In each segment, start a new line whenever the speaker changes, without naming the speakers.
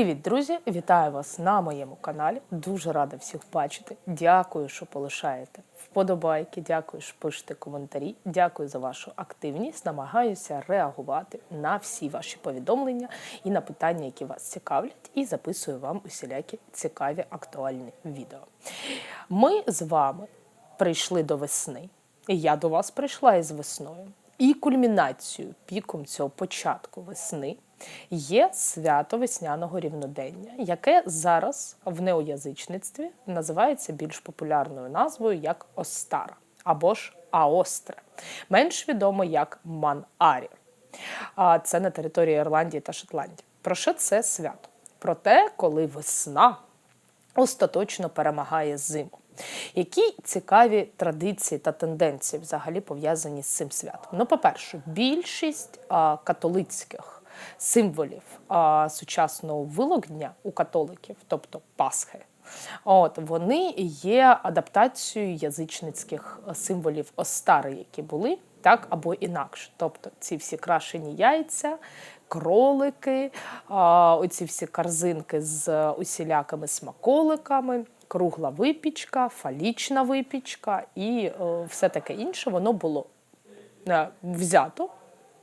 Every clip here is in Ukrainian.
Привіт, друзі! Вітаю вас на моєму каналі. Дуже рада всіх бачити. Дякую, що полишаєте вподобайки. Дякую, що пишете коментарі. Дякую за вашу активність. Намагаюся реагувати на всі ваші повідомлення і на питання, які вас цікавлять, і записую вам усілякі цікаві актуальні відео. Ми з вами прийшли до весни. І я до вас прийшла із весною. І кульмінацією, піком цього початку весни є свято весняного рівнодення, яке зараз в неоязичництві називається більш популярною назвою як Остара або ж Аостре, менш відомо як Ман-Арі. Це на території Ірландії та Шотландії. Про що це свято? Про те, коли весна остаточно перемагає зиму. Які цікаві традиції та тенденції взагалі пов'язані з цим святом? Ну, по-перше, більшість а, католицьких символів а, сучасного вилогдня у католиків, тобто Пасхи, От вони є адаптацією язичницьких символів Остари, які були так або інакше. Тобто ці всі крашені яйця, кролики, а, оці всі корзинки з усілякими смаколиками. Кругла випічка, фалічна випічка і е, все таке інше, воно було е, взято,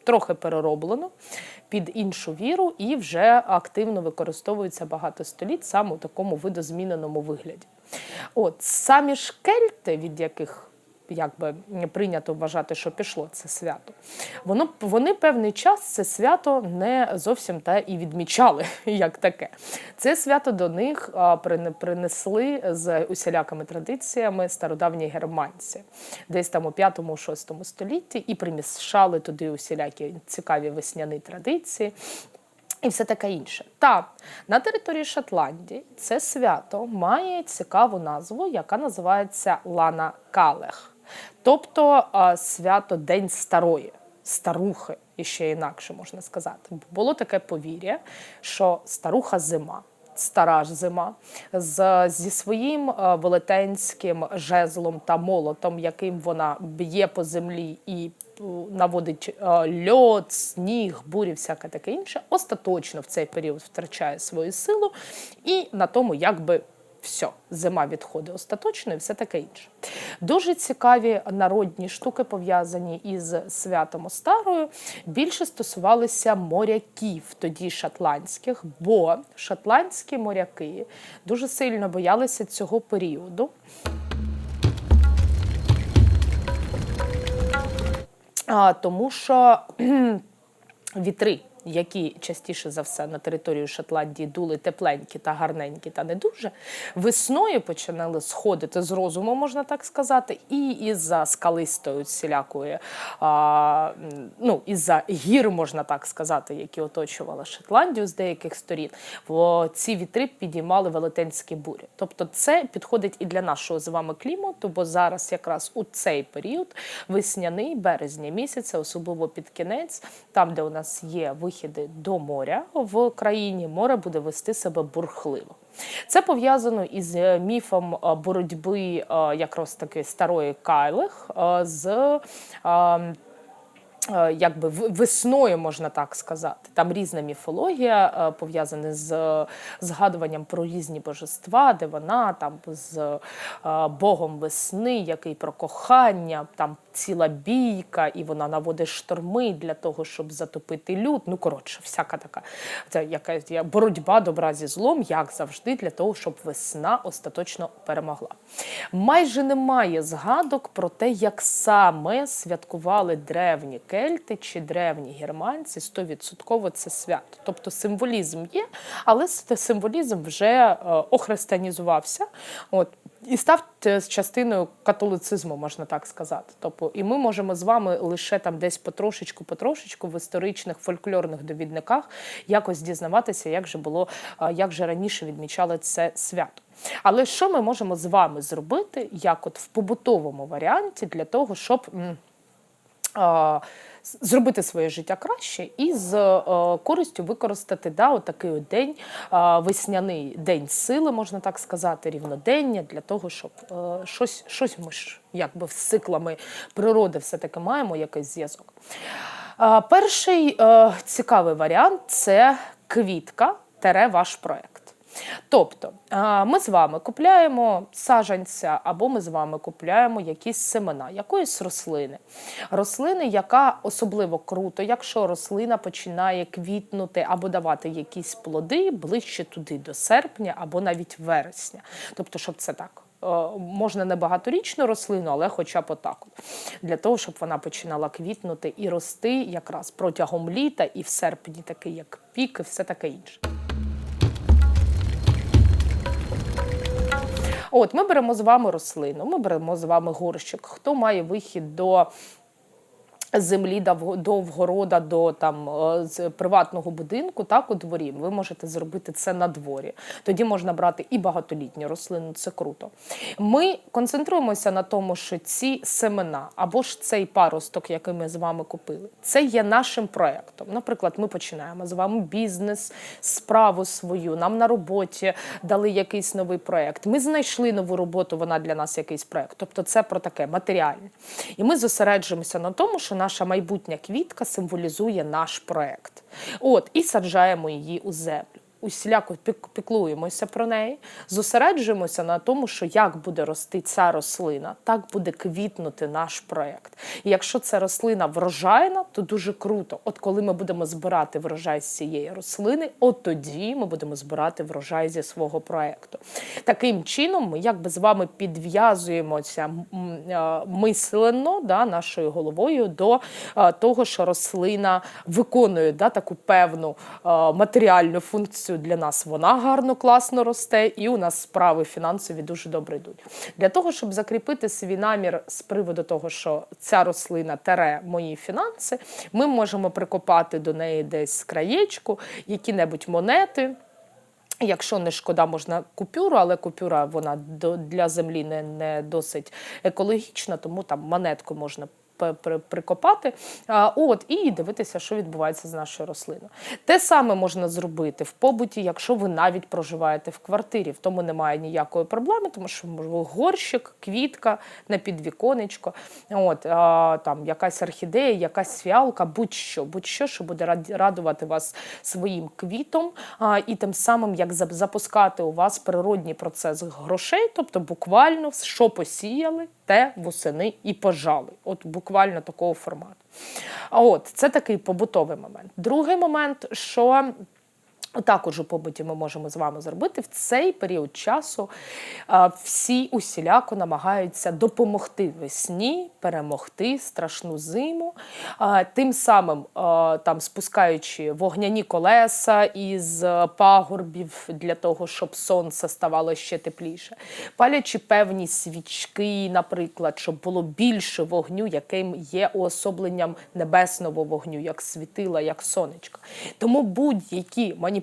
трохи перероблено під іншу віру і вже активно використовується багато століть саме у такому видозміненому вигляді. От самі ж кельти, від яких якби прийнято вважати, що пішло це свято. Воно вони певний час це свято не зовсім та і відмічали як таке. Це свято до них принесли з усілякими традиціями стародавні германці, десь там у 5-6 столітті, і примішали туди усілякі цікаві весняні традиції. І все таке інше. Та на території Шотландії це свято має цікаву назву, яка називається Лана Калех. Тобто свято День Старої, старухи, і ще інакше можна сказати. Було таке повір'я, що старуха зима. Стара ж зима з, зі своїм велетенським жезлом та молотом, яким вона б'є по землі і наводить льод, сніг, бурі, всяке таке інше, остаточно в цей період втрачає свою силу і на тому якби все, зима відходить остаточно і все таке інше. Дуже цікаві народні штуки пов'язані із святом Остарою. Більше стосувалися моряків, тоді шотландських, бо шотландські моряки дуже сильно боялися цього періоду. А, Тому що вітри які частіше за все на територію Шотландії дули тепленькі та гарненькі, та не дуже, весною починали сходити з розуму, можна так сказати, і із-за скалистої всілякої, а, ну, із-за гір, можна так сказати, які оточували Шотландію з деяких сторін, бо ці вітри підіймали велетенські бурі. Тобто це підходить і для нашого з вами клімату, бо зараз якраз у цей період весняний березня місяця, особливо під кінець, там, де у нас є вихід вихіди до моря в країні, море буде вести себе бурхливо. Це пов'язано із е, міфом е, боротьби е, якраз таки старої Кайлих з Е, якби весною можна так сказати. Там різна міфологія пов'язана з згадуванням про різні божества, де вона там з Богом весни, який про кохання, там ціла бійка, і вона наводить шторми для того, щоб затопити люд. Ну коротше, всяка така це якась боротьба добра зі злом, як завжди, для того, щоб весна остаточно перемогла. Майже немає згадок про те, як саме святкували древні кельти чи древні германці, стовідсотково це свято. Тобто символізм є, але символізм вже е, охристиянізувався. От. І став частиною католицизму, можна так сказати. Тобто, і ми можемо з вами лише там десь потрошечку, потрошечку в історичних фольклорних довідниках якось дізнаватися, як же було, як же раніше відмічали це свято. Але що ми можемо з вами зробити, як от в побутовому варіанті, для того, щоб зробити своє життя краще і з е, користю використати да, отакий от день, е, весняний день сили, можна так сказати, рівнодення для того, щоб е, щось щось ми ж якби з циклами природи все-таки маємо якийсь зв'язок. Перший цікавий варіант це квітка тере ваш проект. Тобто ми з вами купляємо саджанця, або ми з вами купляємо якісь семена, якоїсь рослини. Рослини, яка особливо круто, якщо рослина починає квітнути або давати якісь плоди ближче туди до серпня або навіть вересня. Тобто, щоб це так. е, Можна не багаторічну рослину, але хоча б отак. Для того, щоб вона починала квітнути і рости якраз протягом літа, і в серпні такий, як пік, і все таке інше. От ми беремо з вами рослину, ми беремо з вами горщик. Хто має вихід до землі до вгорода, до там е, з приватного будинку, так у дворі, ви можете зробити це на дворі. Тоді можна брати і багатолітні рослини, це круто. Ми концентруємося на тому, що ці семена або ж цей паросток, який ми з вами купили, це є нашим проектом. Наприклад, ми починаємо з вами бізнес, справу свою. Нам на роботі дали якийсь новий проект. Ми знайшли нову роботу, вона для нас якийсь проект. Тобто, це про таке матеріальне. І ми зосереджуємося на тому, що наша майбутня квітка символізує наш проект. От і саджаємо її у землю. Усіляко пік- піклуємося про неї, зосереджуємося на тому, що як буде рости ця рослина, так буде квітнути наш проект. І якщо ця рослина врожайна, то дуже круто. От коли ми будемо збирати врожай з цієї рослини, от тоді ми будемо збирати врожай зі свого проекту. Таким чином, ми якби з вами підв'язуємося е, мислено да, нашою головою до е, того, що рослина виконує да, таку певну е, матеріальну функцію для нас. Вона гарно, класно росте, і у нас справи фінансові дуже добре йдуть. Для того, щоб закріпити свій намір з приводу того, що ця рослина тере мої фінанси, ми можемо прикопати до неї десь краєчку, які-небудь монети. Якщо не шкода, можна купюру, але купюра вона для землі не, не досить екологічна, тому там монетку можна прикопати. От, і дивитися, що відбувається з нашою рослиною. Те саме можна зробити в побуті, якщо ви навіть проживаєте в квартирі. В тому немає ніякої проблеми, тому що можливо горщик, квітка на підвіконечко, от, а, там якась орхідея, якась фіалка, будь-що, будь-що, що буде радувати вас своїм квітом, а, і тим самим як запускати у вас природній процес грошей, тобто буквально що посіяли, те восени і пожали. От буквально такого формату. А от це такий побутовий момент. Другий момент, що також у побуті ми можемо з вами зробити в цей період часу. Всі усіляко намагаються допомогти весні, перемогти страшну зиму, тим самим там спускаючи вогняні колеса із е, пагорбів для того, щоб сонце ставало ще тепліше, палячи певні свічки, наприклад, щоб було більше вогню, яким є уособленням небесного вогню, як світила, як сонечко. Тому будь-які маніпуляції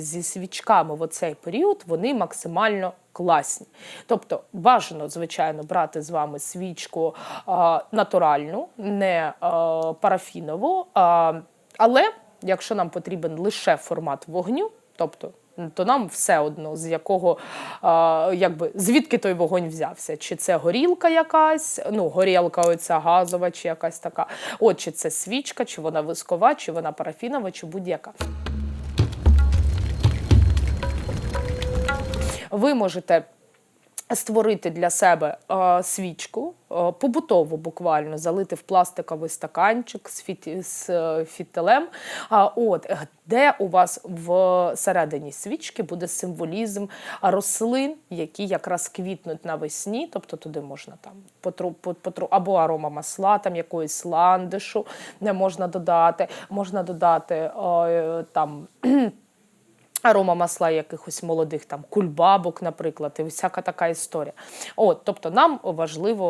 зі свічками в оцей період вони максимально класні. Тобто бажано, звичайно, брати з вами свічку а, натуральну, не а, парафінову, а, але якщо нам потрібен лише формат вогню, тобто то нам все одно з якого а, якби звідки той вогонь взявся. Чи це горілка якась, ну горілка оця газова, чи якась така. От чи це свічка, чи вона вискова, чи вона парафінова, чи будь-яка. Ви можете створити для себе е, свічку, е, побутову буквально залити в пластиковий стаканчик з, фіті, з е, фітилем. А от де у вас в середині свічки буде символізм рослин, які якраз квітнуть навесні, тобто туди можна там потру, потру, або арома масла, там якоїсь ландишу не можна додати, можна додати е, там. Арома масла якихось молодих там кульбабок, наприклад, і всяка така історія. От, тобто нам важливо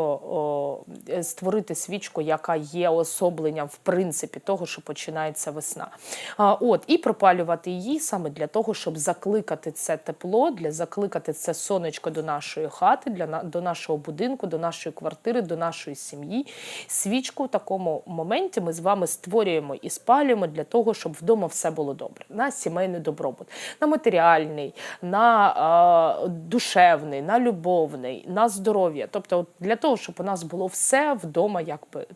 о, створити свічку, яка є особленням в принципі того, що починається весна. А, от, і пропалювати її саме для того, щоб закликати це тепло, для закликати це сонечко до нашої хати, для до нашого будинку, до нашої квартири, до нашої сім'ї. Свічку в такому моменті ми з вами створюємо і спалюємо для того, щоб вдома все було добре. На сімейний добробут, на матеріальний, на е, душевний, на любовний, на здоров'я. Тобто, от для того, щоб у нас було все вдома, якби.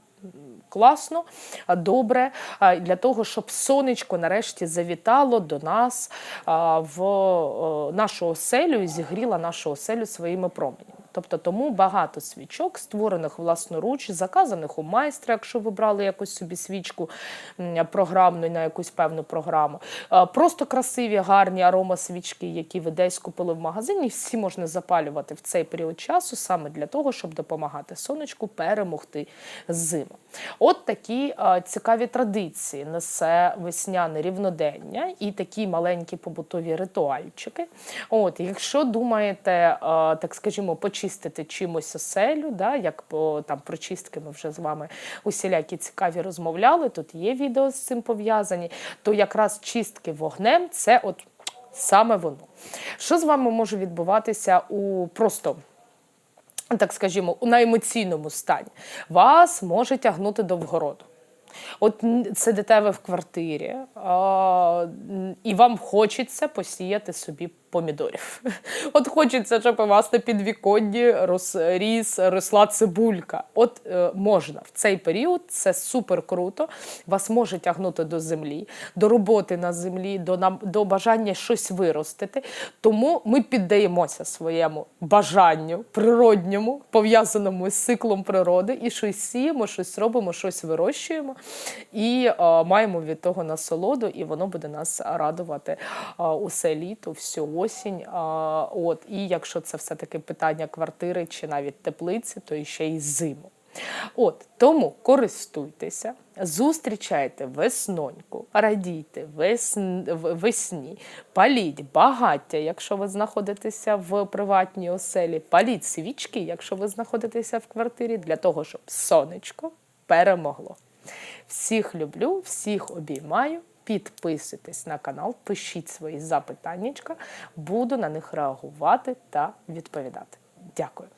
класно, добре, для того, щоб сонечко нарешті завітало до нас в нашу оселю і зігріло нашу оселю своїми променями. Тобто тому багато свічок, створених власноруч, заказаних у майстра, якщо ви брали якусь собі свічку програмну на якусь певну програму. Е, Просто красиві, гарні аромасвічки, які ви десь купили в магазині, всі можна запалювати в цей період часу саме для того, щоб допомагати сонечку перемогти зиму. От такі е, цікаві традиції несе весняне рівнодення і такі маленькі побутові ритуальчики. От, якщо думаєте, е, так скажімо, почистити чимось оселю, да, як по там про чистки ми вже з вами усілякі цікаві розмовляли. Тут є відео з цим пов'язані, то якраз чистки вогнем це от саме воно. Що з вами може відбуватися у просто так скажімо, на емоційному стані, вас може тягнути до вгороду. От н- сидите ви в квартирі, а, і вам хочеться посіяти собі помідорів. От хочеться, щоб у вас на підвіконні рос, росла цибулька. От е, можна в цей період, це супер круто. Вас може тягнути до землі, до роботи на землі, до, до бажання щось виростити. Тому ми піддаємося своєму бажанню природньому, пов'язаному з циклом природи, і щось сіємо, щось робимо, щось вирощуємо, і е, маємо від того насолоду, і воно буде нас радувати е, усе літо, всю осінь. Е, от, і якщо це все-таки питання квартири чи навіть теплиці, то ще й зиму. От тому користуйтеся, зустрічайте весноньку, радійте весн... весні, паліть багаття, якщо ви знаходитеся в приватній оселі, паліть свічки, якщо ви знаходитеся в квартирі, для того, щоб сонечко перемогло. Всіх люблю, всіх обіймаю. Підписуйтесь на канал, пишіть свої запитаннячка, буду на них реагувати та відповідати. Дякую.